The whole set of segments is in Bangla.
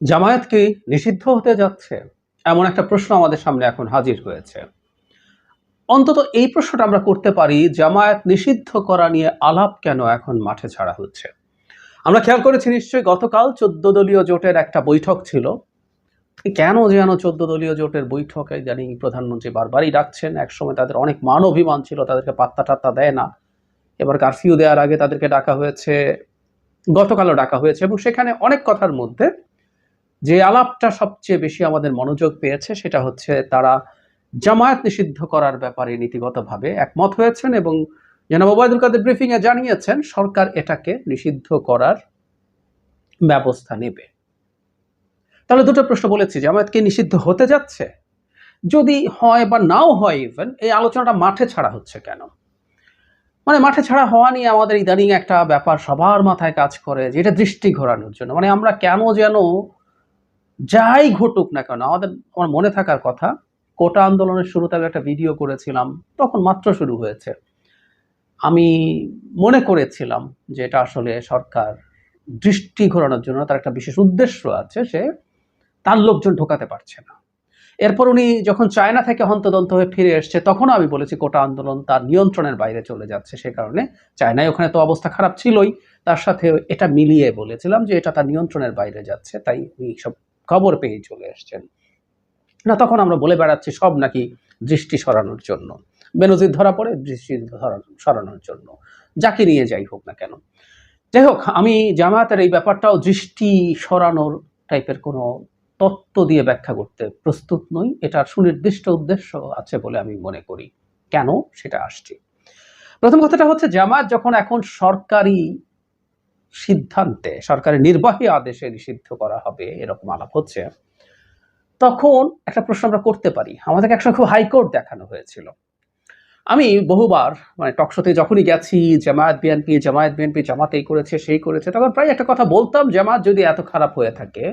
জামায়াত কি নিষিদ্ধ হতে যাচ্ছে, এমন একটা প্রশ্ন আমাদের সামনে এখন হাজির হয়েছে। অন্তত এই প্রশ্নটা আমরা করতে পারি, জামায়াত নিষিদ্ধ করা নিয়ে আলাপ কেন এখন মাঠে ছাড়া হচ্ছে? আমরা খেয়াল করেছি নিশ্চয়ই গতকাল চোদ্দ দলীয় জোটের একটা বৈঠক ছিল। কেন যেন চোদ্দ দলীয় জোটের বৈঠকে জানি প্রধানমন্ত্রী বারবারই ডাকছেন, একসময় তাদের অনেক মান অভিমান ছিল, তাদেরকে পাত্তা টাত্তা দেয় না। এবার কারফিউ দেওয়ার আগে তাদেরকে ডাকা হয়েছে, গতকালও ডাকা হয়েছে, এবং সেখানে অনেক কথার মধ্যে যে আলাপটা সবচেয়ে বেশি আমাদের মনোযোগ পেয়েছে সেটা হচ্ছে তারা জামায়াত নিষিদ্ধ করার ব্যাপারে নীতিগতভাবে একমত হয়েছেন এবং জনাব ওবায়দুল কাদের ব্রিফিং এ জানিয়েছেন, সরকার এটাকে নিষিদ্ধ করার ব্যবস্থা নেবে। তাহলে দুটো প্রশ্ন বলেছি, জামায়াত কি নিষিদ্ধ হতে যাচ্ছে? যদি হয় বা নাও হয় ইভেন এই আলোচনাটা মাঠে ছাড়া হচ্ছে কেন? মানে মাঠে ছাড়া হওয়া নিয়ে আমাদের ইদানিং একটা ব্যাপার সবার মাথায় কাজ করে, যে এটা দৃষ্টি ঘোরানোর জন্য। মানে আমরা কেন যেন যাই ঘটুক না কেন, আমাদের, আমার মনে থাকার কথা, কোটা আন্দোলনের শুরুতে আমি একটা ভিডিও করেছিলাম, তখন মাত্র শুরু হয়েছে। আমি মনে করেছিলাম যে এটা আসলে সরকার দৃষ্টি ঘোরানোর জন্য তার একটা বিশেষ উদ্দেশ্য আছে, সে তার লোকজন ঢোকাতে পারছে না। এরপর উনি যখন চায়না থেকে হন্তদন্ত হয়ে ফিরে এসছে, তখনও আমি বলেছি কোটা আন্দোলন তার নিয়ন্ত্রণের বাইরে চলে যাচ্ছে, সে কারণে চায়নায় ওখানে তো অবস্থা খারাপ ছিলই। তার সাথে এটা মিলিয়ে বলেছিলাম যে এটা তার নিয়ন্ত্রণের বাইরে যাচ্ছে, তাই উনি সব খবর পেয়ে চলে এসছেন। না, তখন আমরা বলে বেড়াচ্ছি সব নাকি দৃষ্টি সরানোর জন্য। বেনজির ধরা পড়ে, দৃষ্টি সরানোর জন্য। যাকে নিয়ে যাই হোক না কেন। যাই হোক, আমি জামায়াতের এই ব্যাপারটাও দৃষ্টি সরানোর টাইপের কোনো তত্ত্ব দিয়ে ব্যাখ্যা করতে প্রস্তুত নই। এটার সুনির্দিষ্ট উদ্দেশ্য আছে বলে আমি মনে করি। কেন? সেটা আসছে। প্রথম কথাটা হচ্ছে, জামায়াত যখন এখন সরকারি সিদ্ধান্তে, সরকারের নির্বাহী আদেশে নিষিদ্ধ করা হবে, এরকম আলাপ হচ্ছে। তখন একটা প্রশ্ন আমরা করতে পারি। আমাদেরকে একসময় খুব হাইকোর্ট দেখানো হয়েছিল। আমি বহুবার মানে টকশোতে যখনই গেছি, জামায়াত বিএনপি জামায়াত বিএনপি জামাত এই করেছে, সেই করেছে, তখন প্রায় একটা কথা বলতাম জামাত যদি এত খারাপ হয়ে থাকে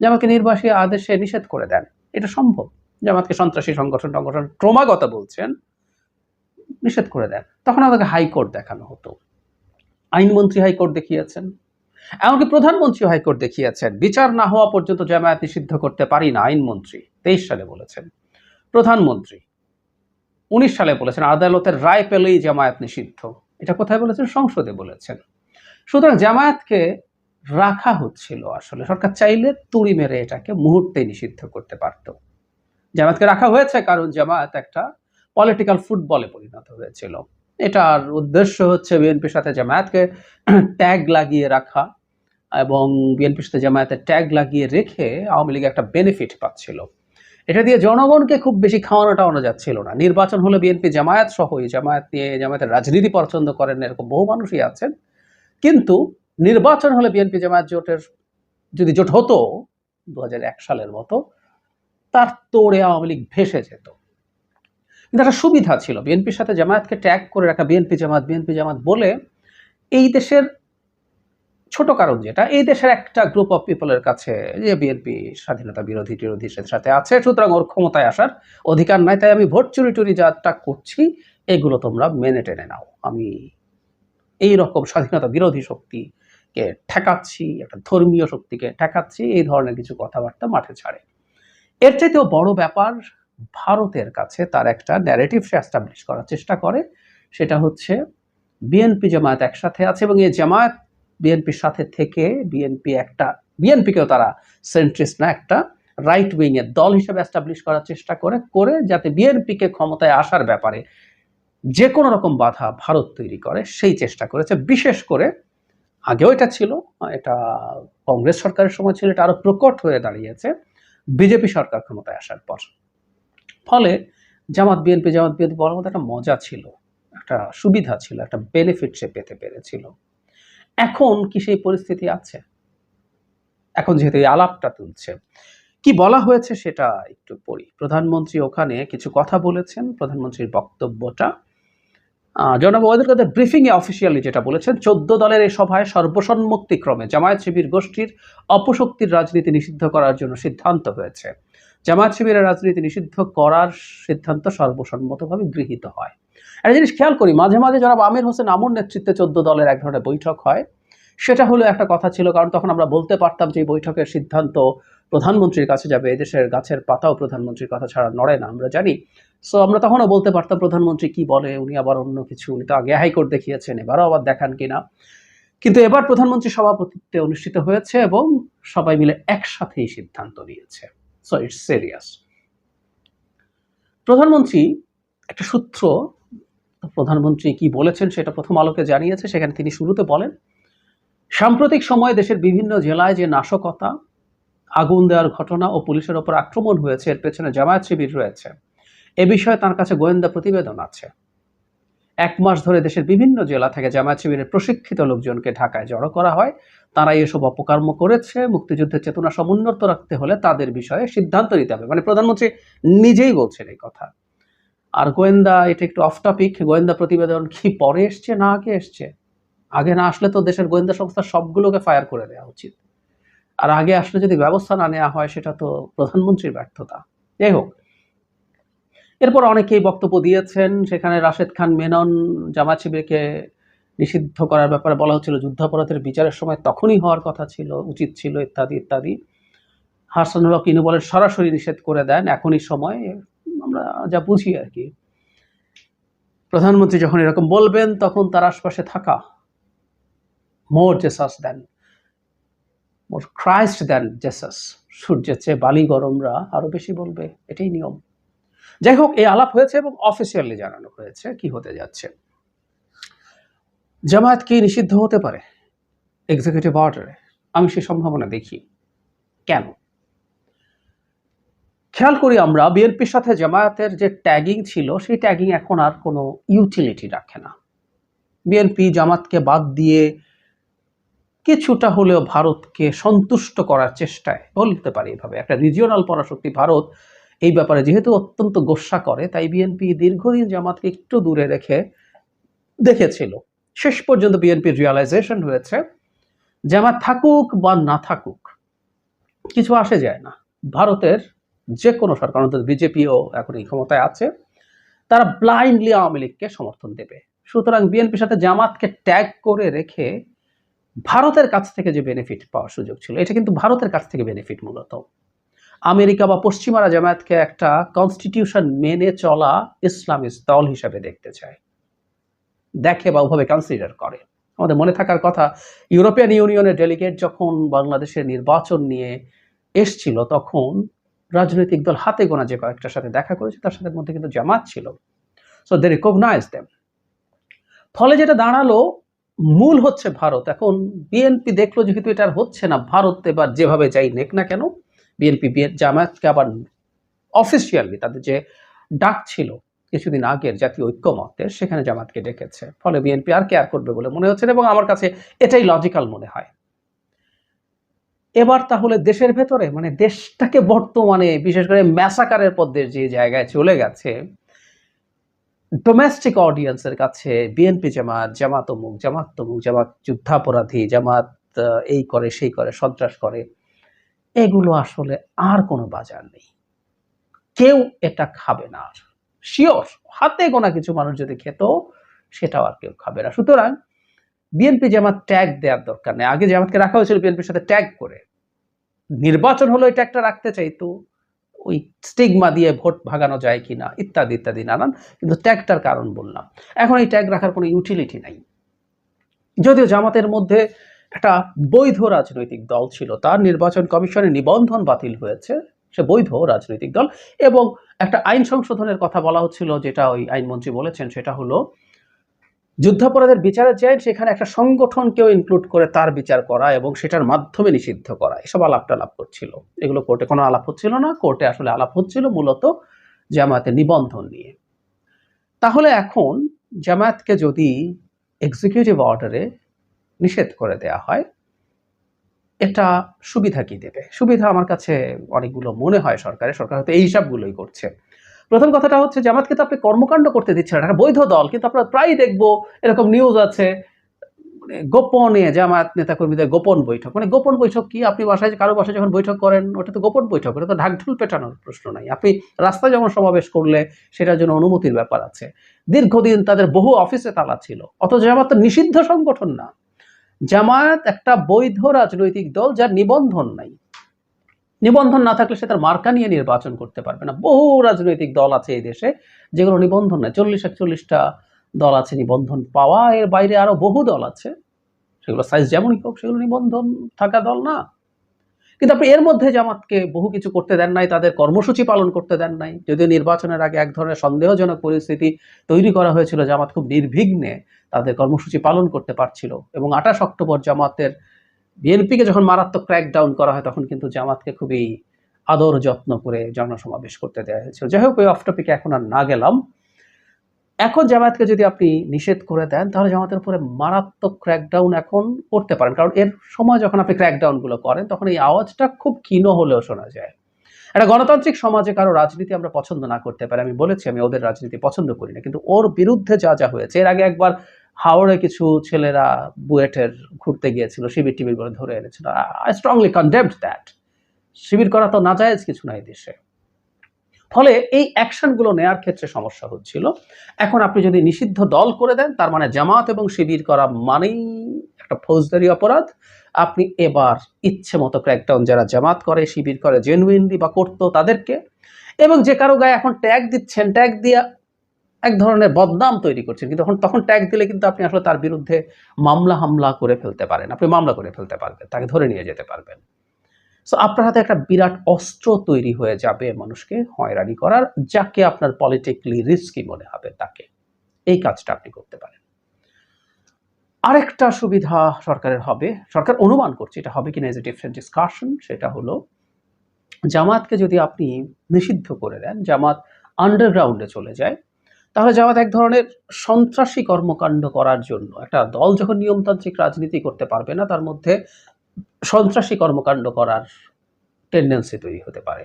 জামাতকে নির্বাহী আদেশে নিষেধ করে দেন। এটা সম্ভব। জামাতকে সন্ত্রাসী সংগঠন সংগঠন ক্রমাগত বলছেন, নিষেধ করে দেন। তখন আমাদেরকে হাইকোর্ট দেখানো হতো। আইনমন্ত্রী হাইকোর্ট দেখিয়েছেন। এমনকি প্রধানমন্ত্রী হাইকোর্ট দেখিয়েছেন, বিচার না হওয়া পর্যন্ত জামায়াত নিষিদ্ধ করতে পারি না, আইনমন্ত্রী। তেইশ সালে বলেছেন। প্রধানমন্ত্রী, উনিশ সালে বলেছেন, আদালতের রায় পেলেই জামায়াত নিষিদ্ধ। এটা কোথায় বলেছেন? সংসদে বলেছেন। সুতরাং জামায়াতকে রাখা হচ্ছিল আসলে। সরকার চাইলে তুড়ি মেরে এটাকে মুহূর্তে নিষিদ্ধ করতে পারত। জামায়াতকে রাখা হয়েছে কারণ জামায়াত একটা পলিটিক্যাল ফুটবলে পরিণত হয়েছিল। এটার উদ্দেশ্য হচ্ছে বিএনপির সাথে জামায়াতকে ট্যাগ লাগিয়ে রাখা এবং বিএনপির সাথে জামায়াতের ট্যাগ লাগিয়ে রেখে আওয়ামী লীগ একটা বেনিফিট পাচ্ছিল। এটা দিয়ে জনগণকে খুব বেশি খাওয়ানো টাওয়ানো যাচ্ছিল না। নির্বাচন হলে বিএনপি জামায়াত সহ জামায়াত নিয়ে জামায়াতের রাজনীতি পছন্দ করেন, এরকম বহু মানুষই আছেন। কিন্তু নির্বাচন হলে বিএনপি জামায়াত জোটের, যদি জোট হতো দু হাজার এক সালের মতো, তার তোড়ে আওয়ামী লীগ ভেসে যেত। কিন্তু একটা সুবিধা ছিল। বিএনপির সাথে জামায়াতকে ট্যাগ করে রাখা, বিএনপি জামাত বিএনপি জামাত বলে এই দেশের ছোট কারণ যেটা, এই দেশের একটা গ্রুপ অফ পিপলের কাছে যে বিএনপি স্বাধীনতা বিরোধী টিরোধী সাথে আছে, সুতরাং ওর ক্ষমতায় আসার অধিকার নাই, তাই আমি ভোট চুরি টুরি যাটা করছি, এগুলো তোমরা মেনে টেনে নাও। আমি এই রকম স্বাধীনতা বিরোধী শক্তিকে ঠেকাচ্ছি, একটা ধর্মীয় শক্তিকে ঠেকাচ্ছি, এই ধরনের কিছু কথাবার্তা মাঠে ছাড়ে। এর চাইতেও বড় ব্যাপার ভারতের কাছে তার একটা ন্যারেটিভ সে অ্যাস্টাবলিশ করার চেষ্টা করে। সেটা হচ্ছে বিএনপি জামায়াত একসাথে আছে এবং এই জামায়াত বিএনপির সাথে থেকে বিএনপি একটা বিএনপিকেও তারা সেন্ট্রিস্ট না, একটা রাইট উইং এর দল হিসেবে অ্যাস্টাবলিশ করার চেষ্টা করে করে যাতে বিএনপিকে ক্ষমতায় আসার ব্যাপারে যে কোনো রকম বাধা ভারত তৈরি করে, সেই চেষ্টা করেছে। বিশেষ করে আগেও এটা ছিল, এটা কংগ্রেস সরকারের সময় ছিল, এটা আরও প্রকট হয়ে দাঁড়িয়েছে। বিজেপি সরকার ক্ষমতায় আসার পর। ফলে জামাত বিএনপি জামাত বিএনপি বলার মধ্যে একটা মজা ছিল, একটা সুবিধা ছিল, একটা বেনিফিট সে পেতে পেরেছিল। এখন কি সেই পরিস্থিতি আছে? এখন যেহেতু এই আলাপটা তুলছে, কি বলা হয়েছে সেটা একটু পড়ি। প্রধানমন্ত্রী ওখানে কিছু কথা বলেছেন, প্রধানমন্ত্রীর বক্তব্যটা। জনাব ওয়াদুল কাদের ব্রিফিংয়ে অফিসিয়ালি যেটা বলেছেন, চোদ্দ দলের এই সভায় সর্বসম্মতিক্রমে জামায়াত শিবির গোষ্ঠীর অপশক্তির রাজনীতি নিষিদ্ধ করার জন্য সিদ্ধান্ত হয়েছে। জামায়াত শিবিরের রাজনীতি নিষিদ্ধ করার সিদ্ধান্ত সর্বসম্মতভাবে গৃহীত হয়। একটা জিনিস খেয়াল করি, মাঝে মাঝে জনাব আমির হোসেন আমুর নেতৃত্বে চোদ্দ দলের এক ধরনের বৈঠক হয়। সেটা হলো একটা কথা ছিল, কারণ তখন আমরা বলতে পারতাম যে বৈঠকের সিদ্ধান্ত প্রধানমন্ত্রীর কাছে যাবে, এদেশের গাছের পাতাও প্রধানমন্ত্রীর কথা ছাড়া নড়ে না, আমরা জানি। সো আমরা তখনও বলতে পারতাম প্রধানমন্ত্রী কি বলে, উনি আবার অন্য কিছু, উনি তো আগে হাইকোর্ট দেখিয়েছেন, এবারও আবার দেখান কিনা কিন্তু এবার প্রধানমন্ত্রী সভাপতিত্বে অনুষ্ঠিত হয়েছে এবং সবাই মিলে একসাথেই সিদ্ধান্ত নিয়েছে। সো ইটস সিরিয়াস প্রধানমন্ত্রী একটা সূত্র প্রধানমন্ত্রী কি বলেছেন সেটা প্রথম আলোকে জানিয়েছে, সেখানে তিনি শুরুতে বলেন, সাম্প্রতিক সময়ে দেশের বিভিন্ন জেলায় যে নাশকতা, আগুন দেওয়ার ঘটনা ও পুলিশের ওপর আক্রমণ হয়েছে, এর পেছনে জামায়াত শিবির রয়েছে। এ বিষয়ে তার কাছে গোয়েন্দা প্রতিবেদন আছে। এক মাস ধরে দেশের বিভিন্ন জেলা থেকে জামায়াত শিবিরের প্রশিক্ষিত লোকজনকে ঢাকায় জড়ো করা হয়। তারা এসব অপকর্ম করেছে। মুক্তিযুদ্ধের চেতনা সমুন্নত রাখতে হলে তাদের বিষয়ে সিদ্ধান্ত নিতে হবে। মানে প্রধানমন্ত্রী নিজেই বলছেন এই কথা। আর গোয়েন্দা, এটা একটু অফ টপিক গোয়েন্দা প্রতিবেদন কি পরে এসছে, না আগে এসছে? আগে না আসলে তো দেশের গোয়েন্দা সংস্থা সবগুলোকে ফায়ার করে দেওয়া উচিত। আর আগে আসলে যদি ব্যবস্থা না নেওয়া হয়, সেটা তো প্রধানমন্ত্রীর ব্যর্থতা। যাই হোক এরপর অনেকেই বক্তব্য দিয়েছেন, সেখানে রাশেদ খান মেনন জামাত শিবিরকে নিষিদ্ধ করার ব্যাপারে বলা হচ্ছিল, যুদ্ধাপরাধের বিচারের সময় তখনই হওয়ার কথা ছিল, উচিত ছিল ইত্যাদি ইত্যাদি। হাসানুল হক ইনু বলেন, সরাসরি নিষেধ করে দেন, এখনই সময়, আমরা যা বুঝি আর কি। প্রধানমন্ত্রী যখন এরকম বলবেন, তখন তার আশপাশে থাকা more Jesus than, more Christ than Jesus. সূর্যের চেয়ে বালি গরমরা আরও বেশি বলবে, এটাই নিয়ম। যাই হোক, এই আলাপ হয়েছে এবং অফিসিয়ালি জানানো হয়েছে কি হতে যাচ্ছে। জামায়াত কি নিষিদ্ধ হতে পারে? এক্সিকিউটিভ অর্ডারে আমি সেই সম্ভাবনা দেখি। কেন? খেয়াল করি আমরা, বিএনপির সাথে জামায়াতের যে ট্যাগিং ছিল, সেই ট্যাগিং এখন আর কোনো ইউটিলিটি রাখে না। বিএনপি জামাতকে বাদ দিয়ে কিছুটা হলেও ভারতকে সন্তুষ্ট করার চেষ্টায় বলতে পারি এভাবে। একটা রিজিওনাল পরাশক্তি ভারত এই ব্যাপারে যেহেতু অত্যন্ত গোসা করে, তাই বিএনপি দীর্ঘদিন জামাতকে একটু দূরে রেখে দেখেছিল। শেষ পর্যন্ত বিএনপির রিয়ালাইজেশন হয়েছে, জামাত থাকুক বা না থাকুক, কিছু আসে যায় না। ভারতের যে কোনো সরকার, অন্তত বিজেপিও এখন এই ক্ষমতায় আছে, তারা ব্লাইন্ডলি আওয়ামী লীগকে সমর্থন দেবে। সুতরাং বিএনপির সাথে জামাতকে ট্যাগ করে রেখে ভারতের কাছ থেকে যে বেনিফিট পাওয়ার সুযোগ ছিল, এটা কিন্তু ভারতের কাছ থেকে বেনিফিট মূলত। আমেরিকা বা পশ্চিমারা জামায়াতকে একটা কনস্টিটিউশন মেনে চলা ইসলামিস্ট দল হিসাবে দেখতে চায়। দেখে বা ওভাবে কনসিডার করে। আমাদের মনে থাকার কথা, ইউরোপিয়ান ইউনিয়নের ডেলিগেট যখন বাংলাদেশের নির্বাচন নিয়ে এসছিল, তখন রাজনৈতিক দল হাতে গোনা যে কয়েকটার সাথে দেখা করেছে, তার সাথে মধ্যে কিন্তু জামাত ছিল। সো দে রিকগনাইজ দেম ফলে যেটা দাঁড়াল, মূল হচ্ছে ভারত। এখন বিএনপি দেখল যেহেতু এটা হচ্ছে না, ভারত এবার যেভাবে যাই নেক না কেন বিএনপি জামায়াতকে আবার অফিসিয়ালি তাদের যে ডাক ছিল কিছুদিন আগের জাতীয় ঐক্যমতের সেখানে জামাতকে ডেকেছে। ফলে বিএনপি আর কেয়ার করবে বলে মনে হচ্ছে এবং আমার কাছে এটাই লজিক্যাল মনে হয়। এবার তাহলে দেশের ভেতরে মানে দেশটাকে বর্তমানে বিশেষ করে ম্যাসাকারের পদ্মে যে জায়গায় চলে গেছে ডোমেস্টিক অডিয়েন্সের কাছে বিএনপি জামাত জামাত অমুক, জামাত তমুক, জামাত যুদ্ধাপরাধী, জামাত এই করে, সেই করে, সন্ত্রাস করে। এগুলো আসলে আর কোনো বাজার নেই। কেউ এটা খাবে না আর। শিওর হাতে গোনা কিছু মানুষ যদি খেত, সেটাও আর কেউ খাবে না। সুতরাং বিএনপি জামাত ট্যাগ দেওয়ার দরকার নেই। আগে জামাতকে রাখা হয়েছিল বিএনপির সাথে ট্যাগ করে। নির্বাচন হলো এই ট্যাগটা রাখতে চাইতো। ওই স্টিগমা দিয়ে ভোট ভাগানো যায় কিনা, ইত্যাদি ইত্যাদি, নানান। কিন্তু ট্যাগটার কারণ বললাম। এখন এই ট্যাগ রাখার কোনো ইউটিলিটি নাই। যদিও জামাতের মধ্যে একটা বৈধ রাজনৈতিক দল ছিল। তার নির্বাচন কমিশনের নিবন্ধন বাতিল হয়েছে। সে বৈধ রাজনৈতিক দল এবং একটা আইন সংশোধনের কথা বলা হচ্ছিল যেটা ওই আইনমন্ত্রী বলেছেন, সেটা হলো যুদ্ধাপরাধের বিচারের যে সেখানে একটা সংগঠনকেও ইনক্লুড করে তার বিচার করা এবং সেটার মাধ্যমে নিষিদ্ধ করা। এসব আলাপটা আলাপ করছিল। এগুলো কোর্টে কোনো আলাপ হচ্ছিল না। কোর্টে আসলে আলাপ হচ্ছিল মূলত জামায়াতের নিবন্ধন নিয়ে। তাহলে এখন জামায়াতকে যদি এক্সিকিউটিভ অর্ডারে নিষেধ করে দেয়া হয়, এটা সুবিধা কি দেবে? সুবিধা আমার কাছে অনেকগুলো মনে হয় সরকারের সরকার হয়তো এই হিসাবগুলোই করছে। প্রথম কথাটা হচ্ছে জামাতকে তো আপনি কর্মকাণ্ড করতে দিচ্ছেন একটা বৈধ দল, কিন্তু আপনারা প্রায় দেখব এরকম নিউজ আছে মানে গোপনে জামাত নেতাকর্মীদের গোপন বৈঠক। মানে গোপন বৈঠক কি? আপনি বাসায় কারও বাসায় যখন বৈঠক করেন, ওটা তো গোপন বৈঠক, ওটা তো ঢাকঢুল পেটানোর প্রশ্ন নাই। আপনি রাস্তায় যখন সমাবেশ করলে, সেটার জন্য অনুমতির ব্যাপার আছে। দীর্ঘদিন তাদের বহু অফিসে তালা ছিল, অথচ জামাত তো নিষিদ্ধ সংগঠন না। জামায়াত একটা বৈধ রাজনৈতিক দল যার নিবন্ধন নাই। নিবন্ধন না থাকলে সে তার মার্কা নিয়ে নির্বাচন করতে পারবে না। বহু রাজনৈতিক দল আছে এই দেশে যেগুলো নিবন্ধন নাই। চল্লিশ, একচল্লিশটা দল আছে নিবন্ধন পাওয়া। এর বাইরে আরও বহু দল আছে। সেগুলো সাইজ যেমনই হোক, সেগুলো নিবন্ধন থাকা দল না। কিন্তু আপনি এর মধ্যে জামাতকে বহু কিছু করতে দেন নাই, তাদের কর্মসূচি পালন করতে দেন নাই। যদিও নির্বাচনের আগে এক ধরনের সন্দেহজনক পরিস্থিতি তৈরি করা হয়েছিল, জামাত খুব নির্বিঘ্নে তাদের কর্মসূচি পালন করতে পারছিল। এবং আঠাশ অক্টোবর জামাতের বিএনপিকে যখন মারাত্মক ক্র্যাক ডাউন করা হয়, তখন কিন্তু জামাতকে খুবই আদর যত্ন করে জনসমাবেশ করতে দেওয়া হয়েছিল। যাই হোক ওই অফ টপিকে এখন আর না গেলাম। এখন জামায়াতকে যদি আপনি নিষেধ করে দেন, তাহলে জামাতের উপরে মারাত্মক ক্র্যাকডাউন এখন করতে পারেন। কারণ এর সময় যখন আপনি ক্র্যাকডাউনগুলো করেন, তখন এই আওয়াজটা খুব ক্ষীণ হলেও শোনা যায়। একটা গণতান্ত্রিক সমাজে কারও রাজনীতি আমরা পছন্দ না করতে পারি, আমি বলেছি আমি ওদের রাজনীতি পছন্দ করি না, কিন্তু ওর বিরুদ্ধে যা যা হয়েছে, এর আগে একবার হাওড়ে কিছু ছেলেরা বুয়েটের ঘুরতে গিয়েছিল শিবির টিবির করে ধরে এনেছিল। I strongly condemned that Shibir করা তো নাজায়েজ কিছু নাই দেশে। ফলে এই অ্যাকশনগুলো নেয়ার ক্ষেত্রে সমস্যা হচ্ছিল। এখন আপনি যদি নিষিদ্ধ দল করে দেন, তার মানে জামাত এবং শিবির করা মানেই একটা ফৌজদারি অপরাধ। আপনি এবার ইচ্ছে মতো ক্র্যাকডাউন যারা জামাত করে, শিবির করে জেনুইনলি বা করতো তাদেরকে এবং যে কারও গায়ে এখন ট্যাগ দিচ্ছেন ট্যাগ দিয়ে এক ধরনের বদনাম তৈরি করছেন, কিন্তু তখন তখন ট্যাগ দিলে কিন্তু আপনি আসলে তার বিরুদ্ধে মামলা হামলা করে ফেলতে পারেন, আপনি মামলা করে ফেলতে পারবেন, তাকে ধরে নিয়ে যেতে পারবেন। সো আপনার হাতে একটা বিরাট অস্ত্র তৈরি হয়ে যাবে মানুষকে হয়রানি করার, যাকে আপনার পলিটিক্যালি রিস্কি মনে হবে তাকে। এই কাজটা আপনি করতে পারেন। আরেকটা সুবিধা সরকারের হবে, সরকার অনুমান করছে এটা হবে কিনা এজ এ ডিফারেন্ট ডিসকাশন সেটা হলো জামাতকে যদি আপনি নিষিদ্ধ করে দেন জামাত আন্ডারগ্রাউন্ডে চলে যায়, তাহলে জামাত এক ধরনের সন্ত্রাসী কর্মকাণ্ড করার জন্য একটা দল যখন নিয়মতান্ত্রিক রাজনীতি করতে পারবে না, তার মধ্যে সন্ত্রাসী কর্মকাণ্ড করার টেন্ডেন্সি তৈরি হতে পারে।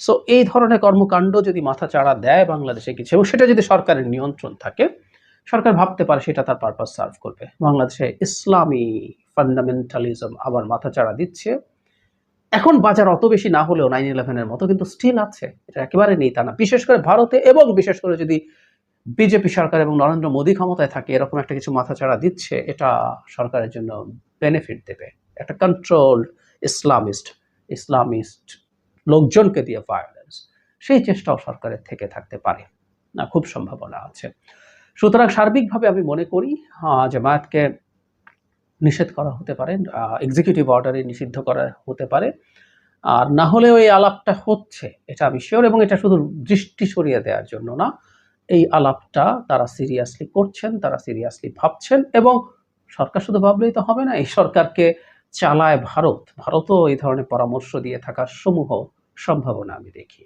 সো এই ধরনের কর্মকাণ্ড যদি মাথা চাড়া দেয় বাংলাদেশে কিছু, এবং সেটা যদি সরকারের নিয়ন্ত্রণ থাকে, সরকার ভাবতে পারে সেটা তার পারপাস সার্ভ করবে। বাংলাদেশে ইসলামী ফান্ডামেন্টালিজম আবার মাথা চাড়া দিচ্ছে। এখন বাজার অত বেশি না হলেও নাইন ইলেভেনের মতো কিন্তু স্টিল আছে। এটা একেবারে নেই তা না। বিশেষ করে ভারতে এবং বিশেষ করে যদি বিজেপি সরকার এবং নরেন্দ্র মোদী ক্ষমতায় থাকে, এরকম একটা কিছু মাথাচাড়া দিচ্ছে, এটা সরকারের জন্য বেনিফিট দেবে। একটা কন্ট্রোল ইসলামিস্ট ইসলামিস্ট লোকজনকে দিয়ে ভায়োলেন্স সেই চেষ্টাও সরকারের থেকে থাকতে পারে। না, খুব সম্ভাবনা আছে। সুতরাং সার্বিকভাবে আমি মনে করি জামায়াতকে নিষেধ করা হতে পারে এক্সিকিউটিভ অর্ডারে নিষিদ্ধ করা হতে পারে। আর না হলেও এই আলাপটা হচ্ছে, এটা আমি শিওর এবং এটা শুধু দৃষ্টি সরিয়ে দেওয়ার জন্য না, এই আলাপটা তারা সিরিয়াসলি করছেন, তারা সিরিয়াসলি ভাবছেন, এবং সরকার শুধু ভাবলেই তো হবে না, এই সরকারকে চালায় ভারত। ভারতও এই ধরনের পরামর্শ দিয়ে থাকার সমূহ সম্ভাবনা আমি দেখি।